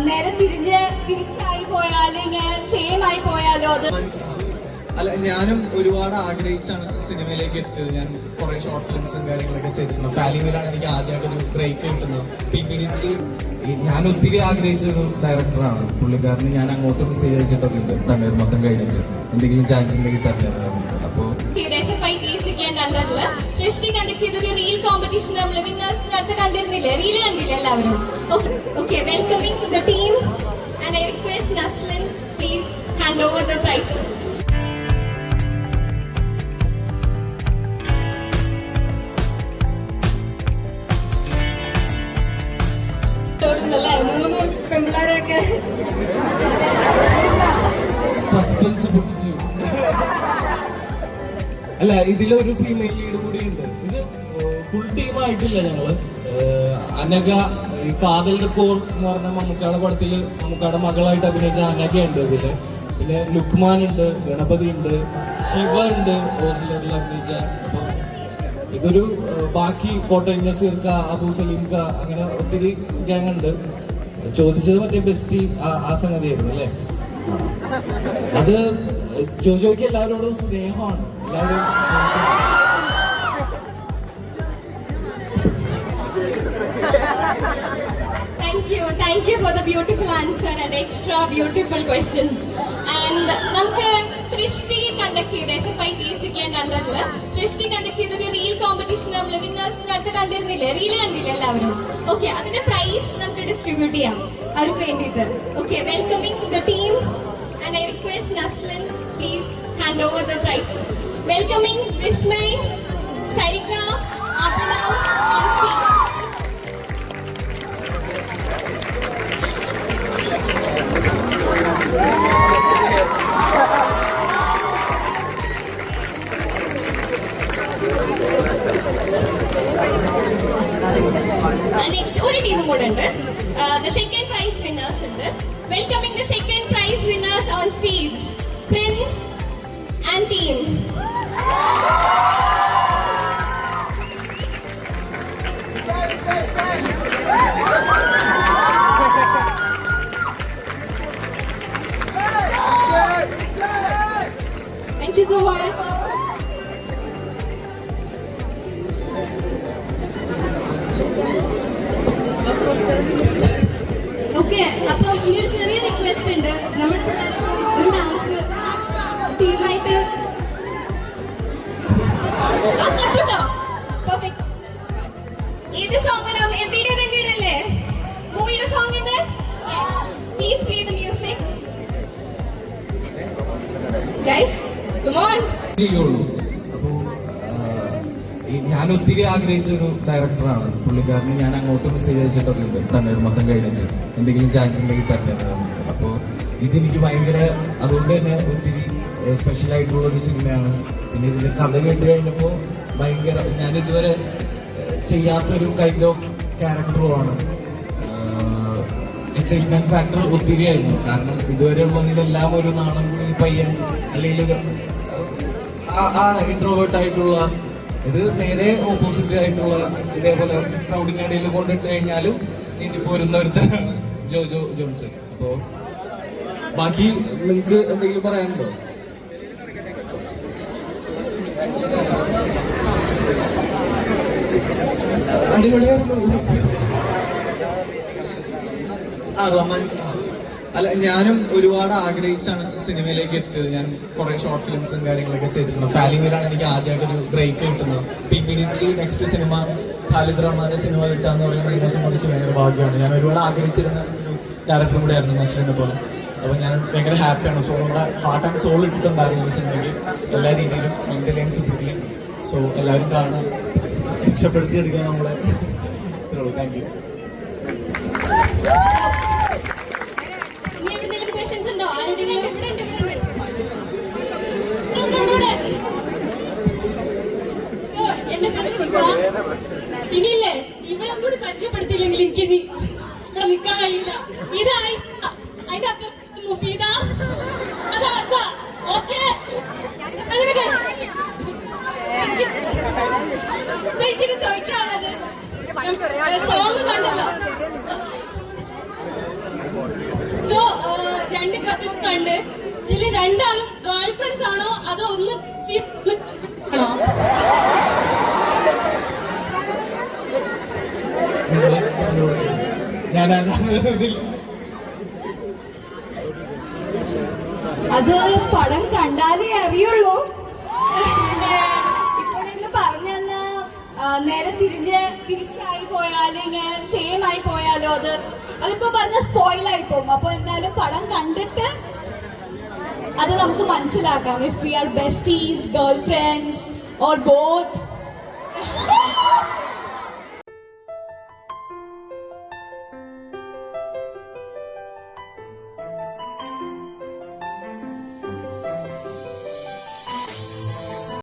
നേരെ തിരിഞ്ഞ് തിരിച്ചായി പോയാലും ഇങ്ങനെ സെയിം ആയി പോയാലോ അത്? അല്ല ഞാനും ഒരുപാട് ആഗ്രഹിച്ചാണ് സിനിമയിലേക്ക് എത്തിയത്. ഞാൻ കുറെ ഷോർട്ട് ഫിലിംസും കാര്യങ്ങളൊക്കെ ചെയ്തിട്ടുണ്ട് ഫാലിമിലാണ് എനിക്ക് ആദ്യമായിട്ട് ഒരു ബ്രേക്ക് കിട്ടുന്നത്. പിന്നീട് ഞാൻ ഒത്തിരി ആഗ്രഹിച്ച ഒരു ഡയറക്ടറാണ് പുള്ളിക്കാരന് ഞാൻ അങ്ങോട്ട് മെസ്സേജ് അയച്ചിട്ടൊക്കെ ഉണ്ട് തണ്ണീർമത്തം കഴിഞ്ഞിട്ട്. എന്തെങ്കിലും ചാൻസ് ഉണ്ടെങ്കിൽ തന്നെയാണ് അപ്പോൾ സൃഷ്ടി കണ്ടക്ട് ചെയ്തൊരു റീൽ കോമ്പറ്റീഷൻ നമ്മൾ വിന്നേഴ്സ് അടുത്ത് കണ്ടിരുന്നില്ലേ? റീൽ കണ്ടില്ല എല്ലാവരും? Okay welcoming the team and I request Naslen please hand over the prize suspense പൊട്ടിച്ചു. അല്ല ഇതിലൊരു ഫീമെയിൽ ലീഡ് കൂടിയുണ്ട്. ഇത് ഫുൾ ടീം ആയിട്ടില്ല ഞങ്ങൾ. അനക ഈ കാതൽ കോർ എന്ന് പറഞ്ഞ മമ്മൂക്കാടെ പടത്തിൽ മമ്മൂക്കാടെ മകളായിട്ട് അഭിനയിച്ച അനകയുണ്ട് ഇതിൽ. പിന്നെ ലുക്മാൻ ഉണ്ട് ഗണപതി ഉണ്ട് ശിവ ഉണ്ട് ഓസിലറിൽ അഭിനയിച്ച അപ്പം ഇതൊരു ബാക്കി കോട്ടയം നസീർക്ക അബു സലീംക്ക അങ്ങനെ ഒത്തിരി ഗ്യാങ് ഉണ്ട് ചോദിച്ചത് മറ്റേ ബെസ്റ്റി ആ സംഗതിയായിരുന്നു അല്ലേ? അത് ജോജോയ്ക്ക് എല്ലാവരോടും സ്നേഹമാണ്. എല്ലാവരും you thank you for the beautiful answer and extra beautiful questions and നമുക്ക് സൃഷ്ടി കണ്ടക്ട് ചെയ്ത. എസ് എഫ് ഐ ടി സിക്കേണ്ട അണ്ടറിൽ സൃഷ്ടി കണ്ടക്ട് ചെയ്തൊരു റീൽ കോമ്പറ്റീഷൻ നമ്മൾ വിന്നേഴ്സ് അടുത്ത് കണ്ടിരുന്നില്ലേ? റീൽ കണ്ടില്ല എല്ലാവരും? ഓക്കെ അതിന്റെ പ്രൈസ് നമുക്ക് ഡിസ്ട്രിബ്യൂട്ട് ചെയ്യാം. അവർക്ക് വേണ്ടിയിട്ട്. Okay welcoming the team and I request Naslen please hand over the prize welcoming Vismay Sarika Abhinav and fees next ഒരു ടീമും കൂടെ ഉണ്ട്. ദ സെക്കൻഡ് പ്രൈസ് വിന്നേഴ്സ് ഉണ്ട്. Welcoming the second prize winners on stage Prince and team Thank you so much. ഏത് song ഇടാം everyday തന്നെ ഇടല്ലേ മൂവിയുടെ സോങ് ഉണ്ട് please play the music guys come on ചെയ്യുള്ളൂ. അപ്പോൾ ഞാൻ ഒത്തിരി ആഗ്രഹിച്ച ഒരു ഡയറക്ടറാണ് പുള്ളിക്കാരന് ഞാൻ അങ്ങോട്ട് മെസ്സേജ് അയച്ചിട്ടൊക്കെ ഉണ്ട് തണ്ണീർമത്തം കഴിഞ്ഞിട്ട് എന്തെങ്കിലും ചാൻസ് ഉണ്ടെങ്കിൽ തന്നെ അപ്പോൾ ഇതെനിക്ക് ഭയങ്കര അതുകൊണ്ട് തന്നെ ഒത്തിരി സ്പെഷ്യൽ ആയിട്ടുള്ള ഒരു സിനിമയാണ് പിന്നെ ഇതിന്റെ കഥ കേട്ട് കഴിഞ്ഞപ്പോൾ ഭയങ്കര ഞാൻ ഇതുവരെ ചെയ്യാത്തൊരു കൈൻഡ് ഓഫ് ക്യാരക്ടറുമാണ് എക്സൈറ്റ്മെന്റ് ഫാക്ടർ ഒത്തിരി ആയിരുന്നു. കാരണം ഇതുവരെ ഉള്ളതിലെല്ലാം ഒരു നാണം കൂടി പയ്യൻ അല്ലെങ്കിൽ ഒരു ആണ് ഇൻട്രോവേർട്ട് ആയിട്ടുള്ള ഇത് നേരെ ഓപ്പോസിറ്റ് ആയിട്ടുള്ള ഇതേപോലെ ക്രൗഡിനിടയിൽ കൊണ്ടിട്ട് കഴിഞ്ഞാലും ഇനി പോരുന്ന ഒരുത്തരാണ് ജോജോ ജോൺസൺ. അപ്പോ ബാക്കി നിങ്ങൾക്ക് എന്തെങ്കിലും പറയാനുണ്ടോ? അടിപൊളിയായിരുന്നു ആ അല്ല ഞാനും ഒരുപാട് ആഗ്രഹിച്ചാണ് സിനിമയിലേക്ക് എത്തിയത്. ഞാൻ കുറെ ഷോർട്ട് ഫിലിംസും കാര്യങ്ങളൊക്കെ ചെയ്തിട്ടുണ്ട്. ഫാലിമിലാണ് എനിക്ക് ആദ്യമായിട്ട് ഒരു ബ്രേക്ക് കിട്ടുന്നത്. പിന്നീട് നെക്സ്റ്റ് സിനിമ ഖാലിദ് റഹ്മാന്റെ സിനിമ കിട്ടാന്ന് പറയുന്നത് എന്നെ സംബന്ധിച്ച് ഭയങ്കര ഭാഗ്യമാണ്. ഞാൻ ഒരുപാട് ആഗ്രഹിച്ചിരുന്ന ഒരു ഡയറക്ടർ കൂടെ ആയിരുന്നു നസ്ലിനെ പോലെ. അപ്പോൾ ഞാൻ ഭയങ്കര ഹാപ്പിയാണ് സോ നമ്മുടെ ഹാർട്ട് ആൻഡ് സോൾ ഇട്ടിട്ടുണ്ടായിരുന്നു ഈ സിനിമയ്ക്ക് എല്ലാ രീതിയിലും മെന്റലി ആൻഡ് ഫിസിക്കലി സോ എല്ലാവരും കാണാൻ രക്ഷപ്പെടുത്തിയെടുക്കുക നമ്മളെ. താങ്ക് യു ഇനിയില്ലേ? ഇവളെ കൂടി പരിചയപ്പെടുത്തില്ലെങ്കിൽ എനിക്ക് ഇവിടെ നിൽക്കാൻ കഴിയില്ല. ഇത് മുഫീദ. ചേച്ചിക്ക് ചോദിക്കാനുള്ളത്? സോങ് കണ്ടല്ലോ. സോ രണ്ട് കപ്പിൾസ് കണ്ട്. ഇതിൽ രണ്ടാളും ഗേൾ ഫ്രണ്ട്സ് ആണോ? അതോ ഒന്ന് ആണോ ഞാൻ അത് പടം കണ്ടാലേ അറിയുള്ളൂ. നേരെ തിരിഞ്ഞ് തിരിച്ചായി പോയാൽ ഇങ്ങനെ സെയിം ആയി പോയാലോ അത്? അതിപ്പോ പറഞ്ഞ സ്പോയിലായി പോകും. അപ്പൊ എന്തായാലും പടം കണ്ടിട്ട് അത് നമുക്ക് മനസ്സിലാക്കാം. If we are besties girlfriends or both